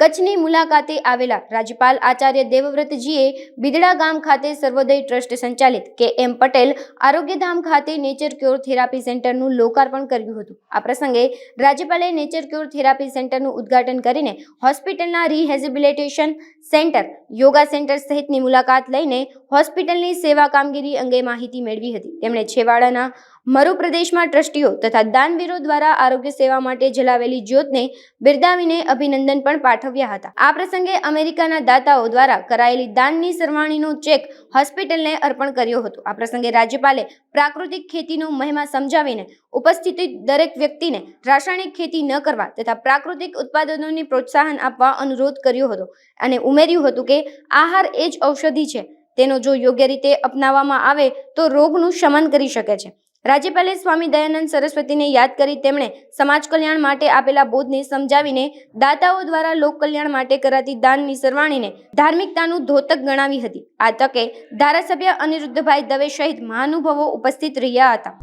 કચ્છની મુલાકાતે આવેલા રાજ્યપાલ આચાર્ય દેવવ્રતજીએ બિદડા ગામ ખાતે સર્વોદય ટ્રસ્ટ સંચાલિત કે એમ પટેલ આરોગ્યધામ ખાતે નેચર ક્યોર થેરાપી સેન્ટરનું લોકાર્પણ કર્યું હતું. આ પ્રસંગે રાજ્યપાલે નેચર ક્યોર થેરાપી સેન્ટરનું ઉદ્ઘાટન કરીને હોસ્પિટલના રિહેબિલિટેશન સેન્ટર, યોગા સેન્ટર સહિતની મુલાકાત લઈને હોસ્પિટલની સેવા કામગીરી અંગે માહિતી મેળવી હતી. તેમણે છેવાડાના મરુ પ્રદેશમાં ટ્રસ્ટીઓ તથા દાનવીરો દ્વારા આરોગ્ય સેવા માટે જલાવેલી જ્યોતને બિરદાવીને અભિનંદન પણ પાઠવ્યા હતા. આ પ્રસંગે અમેરિકાના દાતાઓ દ્વારા કરાયેલી દાનની સરવાણીનો ચેક હોસ્પિટલને અર્પણ કર્યો હતો. આ પ્રસંગે રાજ્યપાલે પ્રાકૃતિક ખેતીનો મહિમા સમજાવીને ઉપસ્થિત દરેક વ્યક્તિને રાસાયણિક ખેતી ન કરવા તથા પ્રાકૃતિક ઉત્પાદનોને પ્રોત્સાહન આપવા અનુરોધ કર્યો હતો અને ઉમેર્યું હતું કે આહાર એ જ ઔષધિ છે. તેનો જો યોગ્ય રીતે અપનાવવામાં આવે તો રોગનું શમન કરી શકે છે. રાજ્યપાલે સ્વામી દયાનંદ સરસ્વતીને યાદ કરી તેમણે સમાજ કલ્યાણ માટે આપેલા બોધને સમજાવીને દાતાઓ દ્વારા લોક કલ્યાણ માટે કરાતી દાનની સરવાણીને ધાર્મિકતાનું ધોતક ગણાવી હતી. આ તકે ધારાસભ્ય અનિરુદ્ધભાઈ દવે સહિત મહાનુભાવો ઉપસ્થિત રહ્યા હતા.